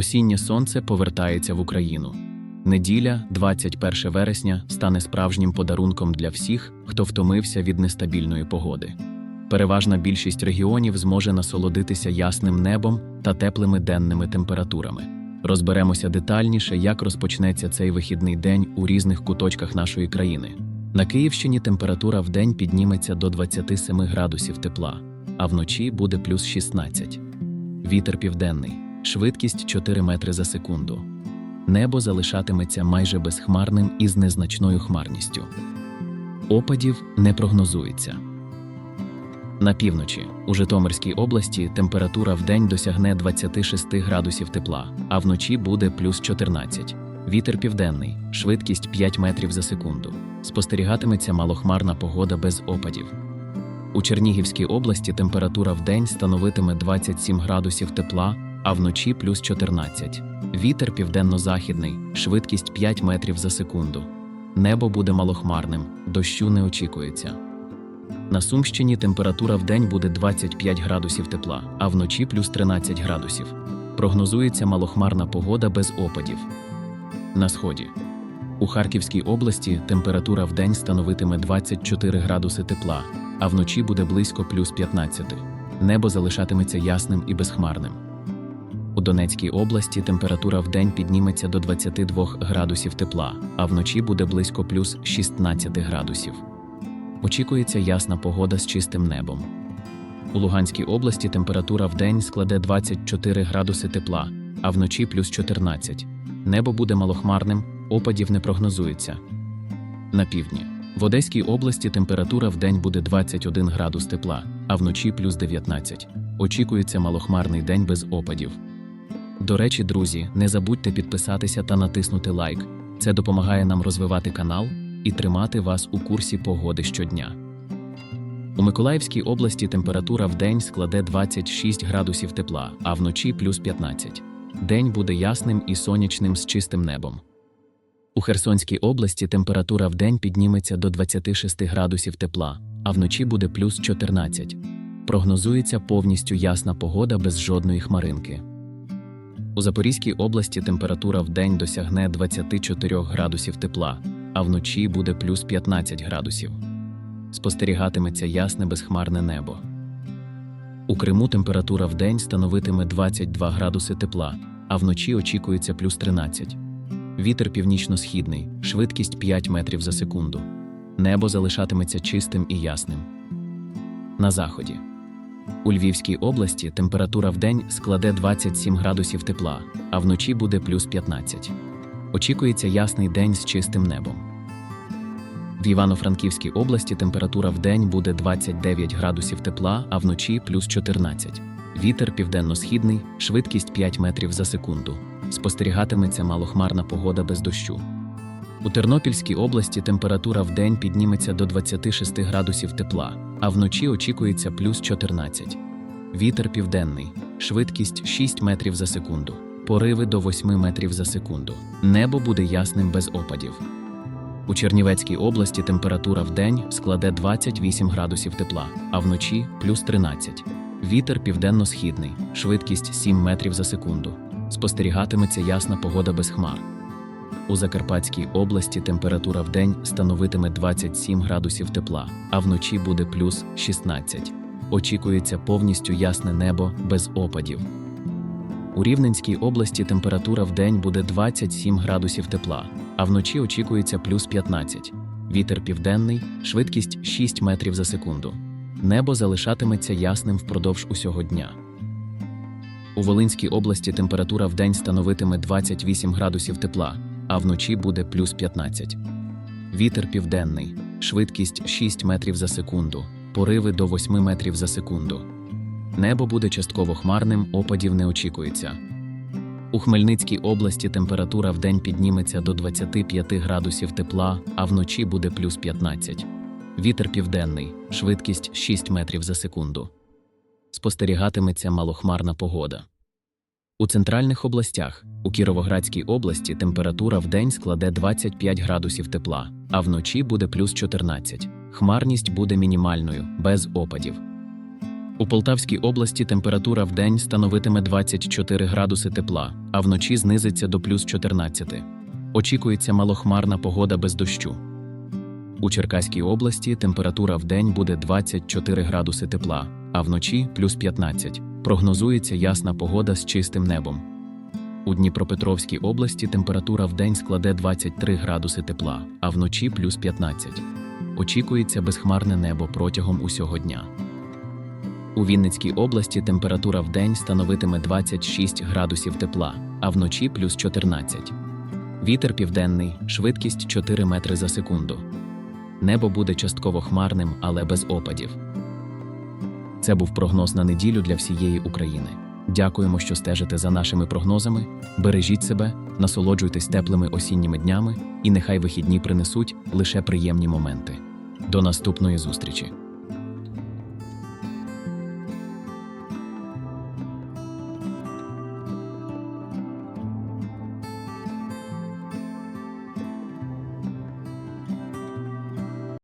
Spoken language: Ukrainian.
Осіннє сонце повертається в Україну. Неділя, 21 вересня, стане справжнім подарунком для всіх, хто втомився від нестабільної погоди. Переважна більшість регіонів зможе насолодитися ясним небом та теплими денними температурами. Розберемося детальніше, як розпочнеться цей вихідний день у різних куточках нашої країни. На Київщині температура вдень підніметься до 27 градусів тепла, а вночі буде плюс 16. Вітер південний, швидкість 4 метри за секунду. Небо залишатиметься майже безхмарним із незначною хмарністю. Опадів не прогнозується. На півночі у Житомирській області температура вдень досягне 26 градусів тепла, а вночі буде плюс 14. Вітер південний, швидкість 5 метрів за секунду. Спостерігатиметься малохмарна погода без опадів. У Чернігівській області температура вдень становитиме 27 градусів тепла, а вночі плюс 14. Вітер південно-західний, швидкість 5 метрів за секунду. Небо буде малохмарним, дощу не очікується. На Сумщині температура вдень буде 25 градусів тепла, а вночі плюс 13 градусів. Прогнозується малохмарна погода без опадів. На сході. У Харківській області температура вдень становитиме 24 градуси тепла, а вночі буде близько плюс 15. Небо залишатиметься ясним і безхмарним. У Донецькій області температура вдень підніметься до 22 градусів тепла, а вночі буде близько плюс 16 градусів. Очікується ясна погода з чистим небом. У Луганській області температура вдень складе 24 градуси тепла, а вночі плюс 14. Небо буде малохмарним, опадів не прогнозується. На півдні. В Одеській області температура вдень буде 21 градус тепла, а вночі плюс 19. Очікується малохмарний день без опадів. До речі, друзі, не забудьте підписатися та натиснути лайк. Це допомагає нам розвивати канал і тримати вас у курсі погоди щодня. У Миколаївській області температура вдень складе 26 градусів тепла, а вночі плюс 15. День буде ясним і сонячним з чистим небом. У Херсонській області температура вдень підніметься до 26 градусів тепла, а вночі буде плюс 14. Прогнозується повністю ясна погода без жодної хмаринки. У Запорізькій області температура вдень досягне 24 градусів тепла, а вночі буде плюс 15 градусів. Спостерігатиметься ясне безхмарне небо. У Криму температура вдень становитиме 22 градуси тепла, а вночі очікується плюс 13. Вітер північно-східний, швидкість 5 метрів за секунду. Небо залишатиметься чистим і ясним. На заході. У Львівській області температура вдень складе 27 градусів тепла, а вночі буде плюс 15. Очікується ясний день з чистим небом. В Івано-Франківській області температура вдень буде 29 градусів тепла, а вночі плюс 14. Вітер південно-східний, швидкість 5 метрів за секунду. Спостерігатиметься малохмарна погода без дощу. У Тернопільській області температура вдень підніметься до 26 градусів тепла, а вночі очікується плюс 14. Вітер південний, швидкість 6 метрів за секунду, пориви до 8 метрів за секунду. Небо буде ясним без опадів. У Чернівецькій області температура вдень складе 28 градусів тепла, а вночі плюс 13. Вітер південно-східний, швидкість 7 метрів за секунду. Спостерігатиметься ясна погода без хмар. У Закарпатській області температура вдень становитиме 27 градусів тепла, а вночі буде плюс 16. Очікується повністю ясне небо без опадів. У Рівненській області температура вдень буде 27 градусів тепла, а вночі очікується плюс 15. Вітер південний, швидкість 6 метрів за секунду. Небо залишатиметься ясним впродовж усього дня. У Волинській області температура вдень становитиме 28 градусів тепла, а вночі буде плюс 15. Вітер південний, швидкість 6 метрів за секунду, пориви до 8 метрів за секунду. Небо буде частково хмарним, опадів не очікується. У Хмельницькій області температура вдень підніметься до 25 градусів тепла, а вночі буде плюс 15. Вітер південний, швидкість 6 метрів за секунду. Спостерігатиметься малохмарна погода. У центральних областях у Кіровоградській області температура вдень складе 25 градусів тепла, а вночі буде плюс 14. Хмарність буде мінімальною, без опадів. У Полтавській області температура в день становитиме 24 градуси тепла, а вночі знизиться до плюс 14. Очікується малохмарна погода без дощу. У Черкаській області температура в день буде 24 градуси тепла, а вночі плюс 15. Прогнозується ясна погода з чистим небом. У Дніпропетровській області температура в день складе 23 градуси тепла, а вночі плюс 15. Очікується безхмарне небо протягом усього дня. У Вінницькій області температура в день становитиме 26 градусів тепла, а вночі плюс 14. Вітер південний, швидкість 4 метри за секунду. Небо буде частково хмарним, але без опадів. Це був прогноз на неділю для всієї України. Дякуємо, що стежите за нашими прогнозами. Бережіть себе, насолоджуйтесь теплими осінніми днями, і нехай вихідні принесуть лише приємні моменти. До наступної зустрічі!